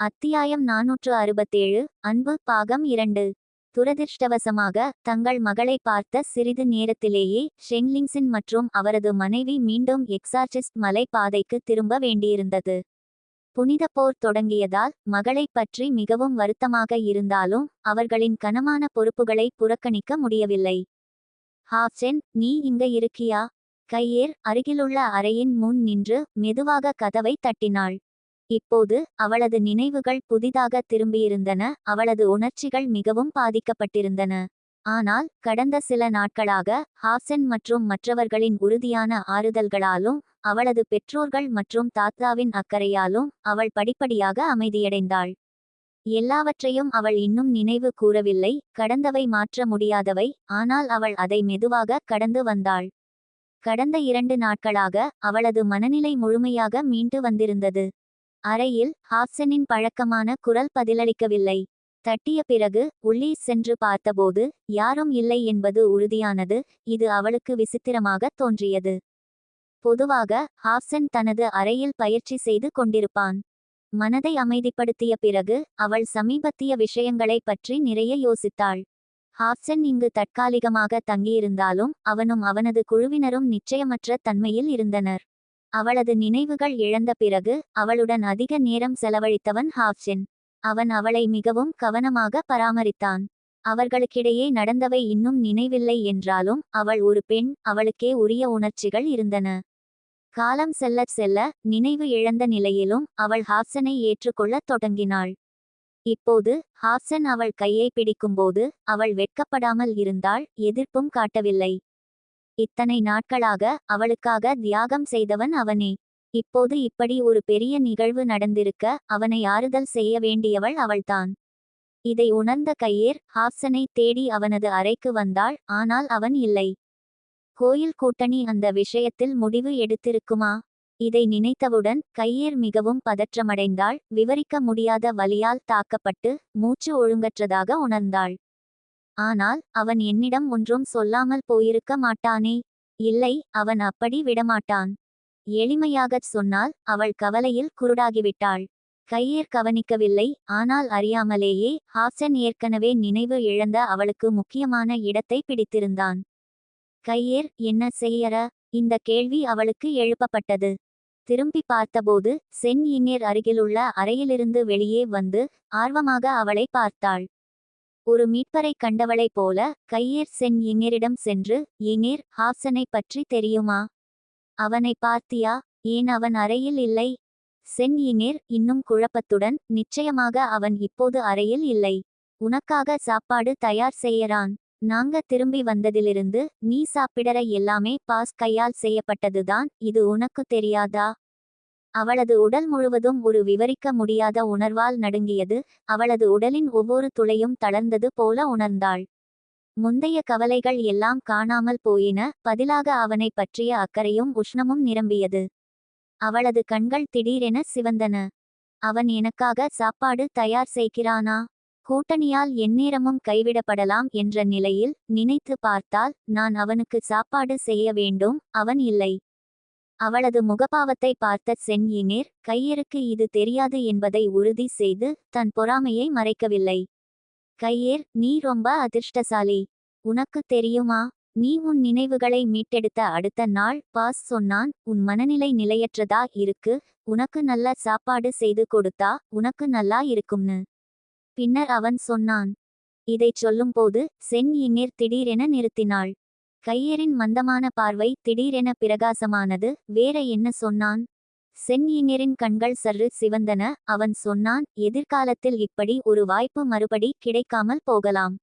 அத்தியாயம் நாநூற்று அறுபத்தேழு அன்பு பாகம் இரண்டு. துரதிர்ஷ்டவசமாக தங்கள் மகளை பார்த்த சிறிது நேரத்திலேயே ஷெங்லிங்சின் மற்றும் அவரது மனைவி மீண்டும் எக்ஸார்சிஸ்ட் மலை பாதைக்கு திரும்ப வேண்டியிருந்தது. புனித போர் தொடங்கியதால் மகளைப் பற்றி மிகவும் வருத்தமாக இருந்தாலும் அவர்களின் கனமான பொறுப்புகளை புறக்கணிக்க முடியவில்லை. ஹாப்சென் நீ இங்க இருக்கியா? கையேர் அருகிலுள்ள அறையின் முன் நின்று மெதுவாக கதவை தட்டினாள். இப்போது அவளது நினைவுகள் புதிதாக திரும்பியிருந்தன அவளது உணர்ச்சிகள் மிகவும் பாதிக்கப்பட்டிருந்தன. ஆனால் கடந்த சில நாட்களாக ஹாப்சன் மற்றும் மற்றவர்களின் உறுதியான ஆறுதல்களாலும் அவளது பெற்றோர்கள் மற்றும் தாத்தாவின் அக்கறையாலும் அவள் படிப்படியாக அமைதியடைந்தாள். எல்லாவற்றையும் அவள் இன்னும் நினைவு கூறவில்லை கடந்தவை மாற்ற முடியாதவை ஆனால் அவள் அதை மெதுவாக கடந்து வந்தாள். கடந்த இரண்டு நாட்களாக அவளது மனநிலை முழுமையாக மீண்டு வந்திருந்தது. அறையில் ஹாப்சனின் பழக்கமான குரல் பதிலளிக்கவில்லை. தட்டிய பிறகு உள்ளே சென்று பார்த்தபோது யாரும் இல்லை என்பது உறுதியானது இது அவளுக்கு விசித்திரமாக தோன்றியது. பொதுவாக ஹாப்சன் தனது அறையில் பயிற்சி செய்து கொண்டிருப்பான். மனதை அமைதிப்படுத்திய பிறகு அவள் சமீபத்திய விஷயங்களை பற்றி நிறைய யோசித்தாள். ஹாப்சன் இங்கு தற்காலிகமாக தங்கியிருந்தாலும் அவனும் அவனது குழுவினரும் நிச்சயமற்ற தன்மையில் இருந்தனர். அவளது நினைவுகள் இழந்த பிறகு அவளுடன் அதிக நேரம் செலவழித்தவன் ஹாப்ஷின் அவன் அவளை மிகவும் கவனமாக பராமரித்தான். அவர்களுக்கிடையே நடந்தவை இன்னும் நினைவில்லை என்றாலும் அவள் ஒரு பெண் அவளுக்கே உரிய உணர்ச்சிகள் இருந்தன. காலம் செல்லச் செல்ல நினைவு இழந்த நிலையிலும் அவள் ஹாப்சனை ஏற்றுக்கொள்ளத் தொடங்கினாள். இப்போது ஹாப்சன் அவள் கையை பிடிக்கும்போது அவள் வெட்கப்படாமல் இருந்தாள் எதிர்ப்பும் காட்டவில்லை. இத்தனை நாட்களாக அவளுக்காக தியாகம் செய்தவன் அவனே. இப்போது இப்படி ஒரு பெரிய நிகழ்வு நடந்திருக்க அவனை ஆறுதல் செய்ய வேண்டியவள் அவள்தான். இதை உணர்ந்த கையேர் ஹாப்சனை தேடி அவனது அறைக்கு வந்தாள் ஆனால் அவன் இல்லை. கோயில் கூட்டணி அந்த விஷயத்தில் முடிவு எடுத்திருக்குமா? இதை நினைத்தவுடன் கையேர் மிகவும் பதற்றமடைந்தாள் விவரிக்க முடியாத வலியால் தாக்கப்பட்டு மூச்சு ஒழுங்கற்றதாக உணர்ந்தாள். ஆனால் அவன் என்னிடம் ஒன்றும் சொல்லாமல் போயிருக்க மாட்டானே. இல்லை அவன் அப்படி விடமாட்டான். எளிமையாகச் சொன்னால் அவள் கவலையில் குருடாகிவிட்டாள். கையேர் கவனிக்கவில்லை ஆனால் அறியாமலேயே ஹாப்சன் ஏற்கனவே நினைவு இழந்த அவளுக்கு முக்கியமான இடத்தை பிடித்திருந்தான். கையேர் என்ன செய்யற? இந்த கேள்வி அவளுக்கு எழுப்பப்பட்டது. திரும்பி பார்த்தபோது சென் இன்னேர் அருகிலுள்ள அறையிலிருந்து வெளியே வந்து ஆர்வமாக அவளை பார்த்தாள். ஒரு மீட்பரை கண்டவளைப் போல கையேர் சென் இங்கேரிடம் சென்று இங்கேர் ஹாப்சனை பற்றி தெரியுமா? அவனை பார்த்தியா? ஏன் அவன் அறையில் இல்லை? சென் இங்கேர் இன்னும் குழப்பத்துடன் நிச்சயமாக அவன் இப்போது அறையில் இல்லை. உனக்காக சாப்பாடு தயார் செய்யறான். நாங்க திரும்பி வந்ததிலிருந்து நீ சாப்பிடற எல்லாமே பாஸ் கையால் செய்யப்பட்டதுதான். இது உனக்கு தெரியாதா? அவளது உடல் முழுவதும் ஒரு விவரிக்க முடியாத உணர்வால் நடுங்கியது. அவளது உடலின் ஒவ்வொரு துளையும் தளர்ந்தது போல உணர்ந்தாள். முந்தைய கவலைகள் எல்லாம் காணாமல் போயின. பதிலாக அவனை பற்றிய அக்கறையும் உஷ்ணமும் நிரம்பியது. அவளது கண்கள் திடீரென சிவந்தன. அவன் எனக்காக சாப்பாடு தயார் செய்கிறானா? கூட்டணியால் எந்நேரமும் கைவிடப்படலாம் என்ற நிலையில் நினைத்து பார்த்தால் நான் அவனுக்கு சாப்பாடு செய்ய வேண்டும். அவன் இல்லை. அவளது முகபாவத்தை பார்த்த சென் கையருக்கு இது தெரியாது என்பதை உறுதி செய்து தன் பொறாமையை மறைக்கவில்லை. கையேர் நீ ரொம்ப அதிர்ஷ்டசாலி. உனக்கு தெரியுமா? நீ உன் நினைவுகளை மீட்டெடுத்த அடுத்த நாள் பாஸ் சொன்னான் உன் மனநிலை நிலையற்றதா இருக்கு? உனக்கு நல்ல சாப்பாடு செய்து கொடுத்தா உனக்கு நல்லா இருக்கும்னு. பின்னர் அவன் சொன்னான். இதைச் சொல்லும்போது சென் இங்கேர் திடீரென நிறுத்தினாள். கையரின் மந்தமான பார்வை திடீரென பிரகாசமானது. வேற என்ன சொன்னான்? சென் கண்கள் சற்று சிவந்தன. அவன் சொன்னான் எதிர்காலத்தில் இப்படி ஒரு வாய்ப்பு மறுபடி கிடைக்காமல் போகலாம்.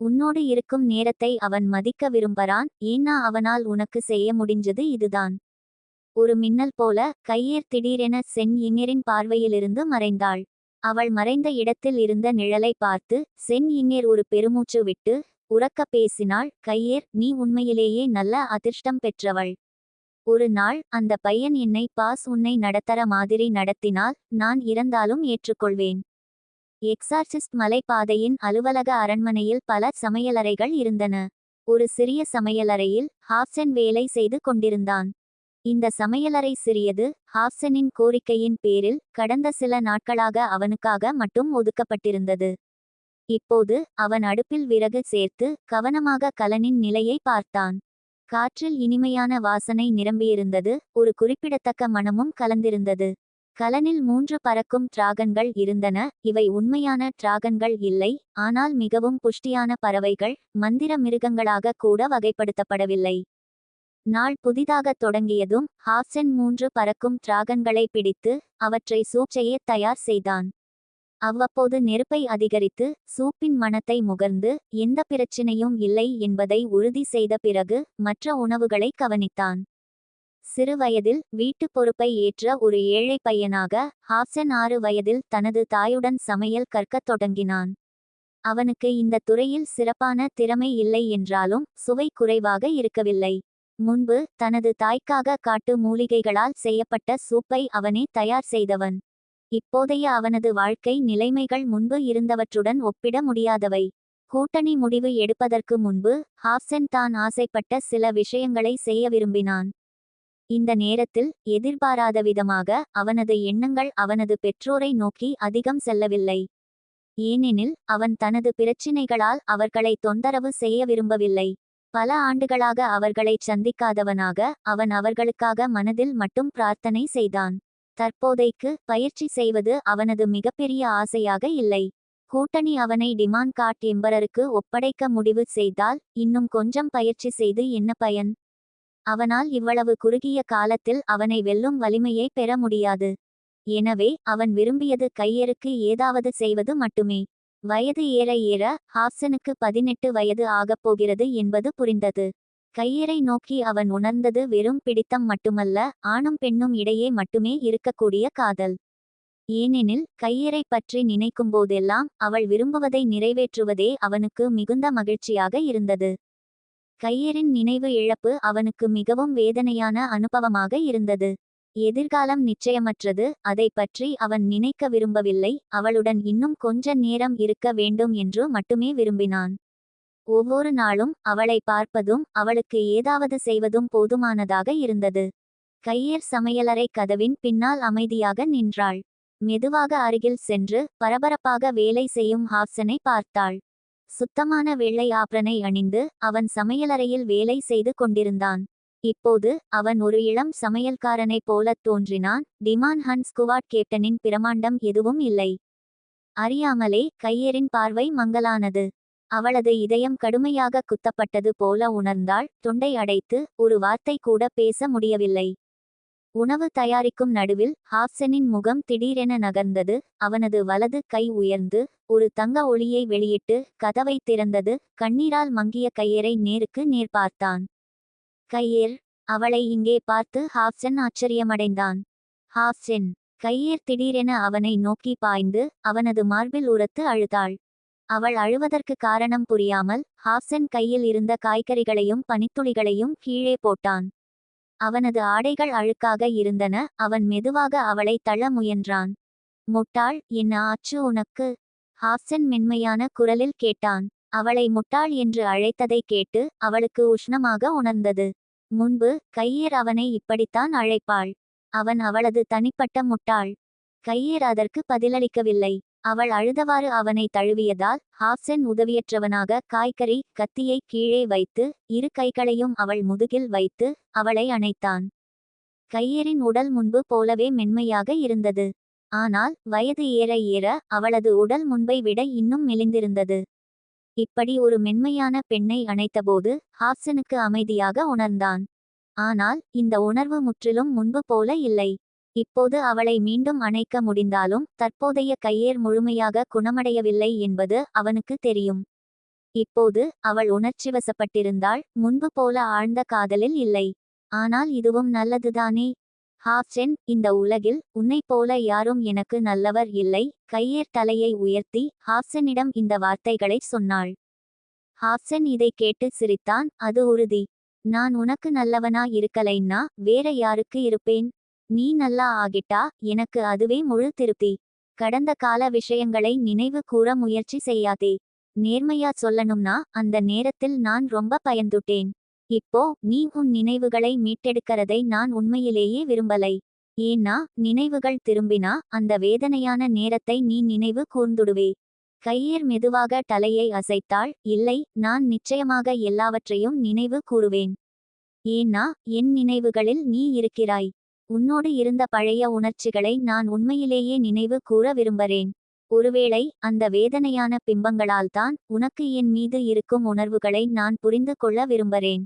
உன்னோடு இருக்கும் நேரத்தை அவன் மதிக்க விரும்பறான் ஏன்னா அவனால் உனக்கு செய்ய முடிஞ்சது இதுதான். ஒரு மின்னல் போல கையேர் திடீரென சென் இங்கேரின் பார்வையிலிருந்து மறைந்தாள். அவள் மறைந்த இடத்தில் இருந்த நிழலை பார்த்து சென் இங்கேர் ஒரு பெருமூச்சு விட்டு உறக்க பேசினாள் கையேர் நீ உண்மையிலேயே நல்ல அதிர்ஷ்டம் பெற்றவள். ஒரு நாள் அந்த பையன் என்னை பாஸ் உன்னை நடத்தற மாதிரி நடத்தினால் நான் இறந்தாலும் ஏற்றுக்கொள்வேன். எக்ஸார்சிஸ்ட் மலைப்பாதையின் அலுவலக அரண்மனையில் பல சமையலறைகள் இருந்தன. ஒரு சிறிய சமையலறையில் ஹாப்சன் வேலை செய்து கொண்டிருந்தான். இந்த சமையலறை சிறியது ஹாப்சனின் கோரிக்கையின் பேரில் கடந்த சில நாட்களாக அவனுக்காக மட்டும் ஒதுக்கப்பட்டிருந்தது. இப்போது அவன் அடுப்பில் விறகு சேர்த்து கவனமாக கலனின் நிலையை பார்த்தான். காற்றில் இனிமையான வாசனை நிரம்பியிருந்தது ஒரு குறிப்பிடத்தக்க மனமும் கலந்திருந்தது. கலனில் மூன்று பறக்கும் டிராகன்கள் இருந்தன இவை உண்மையான டிராகன்கள் இல்லை ஆனால் மிகவும் புஷ்டியான பறவைகள் மந்திர மிருகங்களாக கூட வகைப்படுத்தப்படவில்லை. நாள் புதிதாக தொடங்கியதும் ஹாப்சன் மூன்று பறக்கும் டிராகன்களை பிடித்து அவற்றை சூப் தயார் செய்தான். அவ்வப்போது நெருப்பை அதிகரித்து சூப்பின் மணத்தை முகர்ந்து எந்த பிரச்சினையும் இல்லை என்பதை உறுதி செய்த பிறகு மற்ற உணவுகளை கவனித்தான். சிறு வயதில் வீட்டுப் பொறுப்பை ஏற்ற ஒரு ஏழை பையனாக ஹாப்சன் ஆறு வயதில் தனது தாயுடன் சமையல் கற்கத் தொடங்கினான். அவனுக்கு இந்த துறையில் சிறப்பான திறமை இல்லை என்றாலும் சுவை குறைவாக இருக்கவில்லை. முன்பு தனது தாய்க்காக காட்டு மூலிகைகளால் செய்யப்பட்ட சூப்பை அவனே தயார் செய்தவன். இப்போதைய அவனது வாழ்க்கை நிலைமைகள் முன்பு இருந்தவற்றுடன் ஒப்பிட முடியாதவை. கூட்டணி முடிவு எடுப்பதற்கு முன்பு ஹாப்சன் தான் ஆசைப்பட்ட சில விஷயங்களை செய்ய விரும்பினான். இந்த நேரத்தில் எதிர்பாராத விதமாக அவனது எண்ணங்கள் அவனது பெற்றோரை நோக்கி அதிகம் செல்லவில்லை. ஏனெனில் அவன் தனது பிரச்சினைகளால் அவர்களை தொந்தரவு செய்ய விரும்பவில்லை. பல ஆண்டுகளாக அவர்களை சந்திக்காதவனாக அவன் அவர்களுக்காக மனதில் மட்டும் பிரார்த்தனை செய்தான். தற்போதைக்கு பயிற்சி செய்வது அவனது மிகப்பெரிய ஆசையாக இல்லை. கூட்டணி அவனை டிமான் காட் எம்பரருக்கு ஒப்படைக்க முடிவு செய்தால் இன்னும் கொஞ்சம் பயிற்சி செய்து என்ன பயன்? அவனால் இவ்வளவு குறுகிய காலத்தில் அவனை வெல்லும் வலிமையை பெற முடியாது. எனவே அவன் விரும்பியது கையெருக்கு ஏதாவது செய்வது மட்டுமே. வயது ஏற ஏற ஹாப்சனுக்கு பதினெட்டு வயது ஆகப் போகிறது என்பது புரிந்தது. கையரை நோக்கி அவன் உணர்ந்தது வெறும் பிடித்தம் மட்டுமல்ல ஆணும் பெண்ணும் இடையே மட்டுமே இருக்கக்கூடிய காதல். ஏனெனில் கையரை பற்றி நினைக்கும்போதெல்லாம் அவள் விரும்புவதை நிறைவேற்றுவதே அவனுக்கு மிகுந்த மகிழ்ச்சியாக இருந்தது. கையரின் நினைவு இழப்பு அவனுக்கு மிகவும் வேதனையான அனுபவமாக இருந்தது. எதிர்காலம் நிச்சயமற்றது அதை பற்றி அவன் நினைக்க விரும்பவில்லை அவளுடன் இன்னும் கொஞ்ச நேரம் இருக்க வேண்டும் என்று மட்டுமே விரும்பினான். ஒவ்வொரு நாளும் அவளை பார்ப்பதும் அவளுக்கு ஏதாவது செய்வதும் போதுமானதாக இருந்தது. கையர் சமையலறை கதவின் பின்னால் அமைதியாக நின்றாள். மெதுவாக அருகில் சென்று பரபரப்பாக வேலை செய்யும் ஹாப்சனை பார்த்தாள். சுத்தமான வெள்ளை ஆப்ரனை அணிந்து அவன் சமையலறையில் வேலை செய்து கொண்டிருந்தான். இப்போது அவன் ஒரு இளம் சமையல்காரனைப் போலத் தோன்றினான். டிமான் ஹன் ஸ்குவாட் கேப்டனின் பிரமாண்டம் எதுவும் இல்லை. அறியாமலே கையரின் பார்வை மங்கலானது. அவளது இதயம் கடுமையாக குத்தப்பட்டது போல உணர்ந்தாள். தொண்டை அடைத்து ஒரு வார்த்தை கூட பேச முடியவில்லை. உணவு தயாரிக்கும் நடுவில் ஹாப்சனின் முகம் திடீரென நகர்ந்தது. அவனது வலது கை உயர்ந்து ஒரு தங்க ஒளியை வெளியிட்டு கதவை திறந்தது. கண்ணீரால் மங்கிய கையரை நேருக்கு நேர் பார்த்தான். கையேர் அவளை இங்கே பார்த்து ஹாப்சன் ஆச்சரியமடைந்தான். ஹாப்சென். கையேர் திடீரென அவனை நோக்கி பாய்ந்து அவனது மார்பில் உரத்து அழுதாள். அவள் அழுவதற்கு காரணம் புரியாமல் ஹாப்சன் கையில் இருந்த காய்கறிகளையும் பனித்துளிகளையும் கீழே போட்டான். அவனது ஆடைகள் அழுக்காக இருந்தன. அவன் மெதுவாக அவளை தள்ள முயன்றான். முட்டாள் என்ன ஆச்சு உனக்கு? ஹாப்சன் மென்மையான குரலில் கேட்டான். அவளை முட்டாள் என்று அழைத்ததை கேட்டு அவளுக்கு உஷ்ணமாக உணர்ந்தது. முன்பு கையேர் அவனை இப்படித்தான் அழைப்பாள். அவன் அவளது தனிப்பட்ட முட்டாள். கையேர் அதற்கு பதிலளிக்கவில்லை. அவள் அழுதவாறு அவனை தழுவியதால் ஹாப்சன் உதவியற்றவனாக காய்கறி கத்தியை கீழே வைத்து இரு கைகளையும் அவள் முதுகில் வைத்து அவளை அணைத்தான். கையரின் உடல் முன்பு போலவே மென்மையாக இருந்தது. ஆனால் வயது ஏற ஏற அவளது உடல் முன்பை விட இன்னும் மெலிந்திருந்தது. இப்படி ஒரு மென்மையான பெண்ணை அணைத்தபோது ஹாப்சனுக்கு அமைதியாக உணர்ந்தான். ஆனால் இந்த உணர்வு முற்றிலும் முன்பு போல இல்லை. இப்போது அவளை மீண்டும் அணைக்க முடிந்தாலும் தற்போதைய கையேர் முழுமையாக குணமடையவில்லை என்பது அவனுக்கு தெரியும். இப்போது அவள் உணர்ச்சிவசப்பட்டிருந்தாள் முன்பு போல ஆழ்ந்த காதலில் இல்லை. ஆனால் இதுவும் நல்லதுதானே? ஹாப்சென் இந்த உலகில் உன்னைப் போல யாரும் எனக்கு நல்லவர் இல்லை. கையேர் தலையை உயர்த்தி ஹாப்சனிடம் இந்த வார்த்தைகளை சொன்னாள். ஹாப்சன் இதை கேட்டு சிரித்தான் அது உறுதி. நான் உனக்கு நல்லவனா இருக்கலைன்னா வேற யாருக்கு இருப்பேன்? நீ நல்லா ஆகிட்டா எனக்கு அதுவே முழு திருப்தி. கடந்த கால விஷயங்களை நினைவு கூற முயற்சி செய்யாதே. நேர்மையா சொல்லணும்னா அந்த நேரத்தில் நான் ரொம்ப பயந்துட்டேன். இப்போ நீ உன் நினைவுகளை மீட்டெடுக்கிறதை நான் உண்மையிலேயே விரும்பலை. ஏன்னா நினைவுகள் திரும்பினா அந்த வேதனையான நேரத்தை நீ நினைவு கூர்ந்துடுவே. கையேர் மெதுவாக தலையை அசைத்தாள் இல்லை நான் நிச்சயமாக எல்லாவற்றையும் நினைவு கூறுவேன். ஏன்னா என் நினைவுகளில் நீ இருக்கிறாய். உன்னோடு இருந்த பழைய உணர்ச்சிகளை நான் உண்மையிலேயே நினைவு கூற விரும்புகிறேன். ஒருவேளை அந்த வேதனையான பிம்பங்களால்தான் உனக்கு என் மீது இருக்கும் உணர்வுகளை நான் புரிந்து கொள்ள விரும்புகிறேன்.